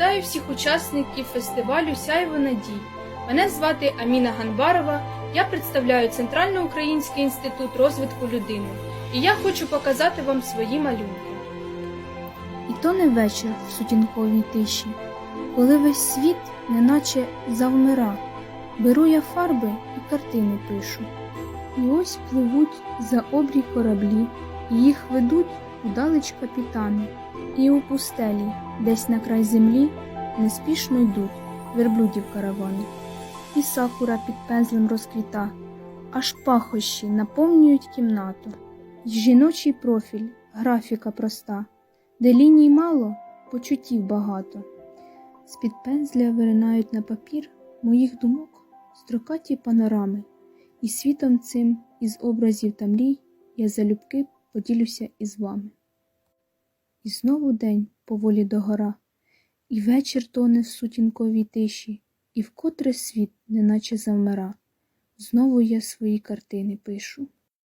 Вітаю всіх учасників фестивалю Сяйво надій. Мене звати Аміна Ганбарова. Я представляю Центральноукраїнський інститут розвитку людини. І я хочу показати вам свої малюнки. І то не вечір в сутінковій тиші, коли весь світ неначе завмира. Беру я фарби і картини пишу. І ось пливуть за обрій кораблі, і їх ведуть удалеч капітани. І у пустелі, десь на край землі, неспішно йдуть верблюдів каравани. І сакура під пензлем розквіта, аж пахощі наповнюють кімнату. Й жіночий профіль, графіка проста де ліній мало, почуттів багато. З-під пензля виринають на папір моїх думок строкаті панорами, і світом цим із образів та мрій я залюбки поділюся із вами. І знову день поволі догора, і вечір тоне в сутінковій тиші, і вкотре світ неначе завмира. Знову я свої картини пишу.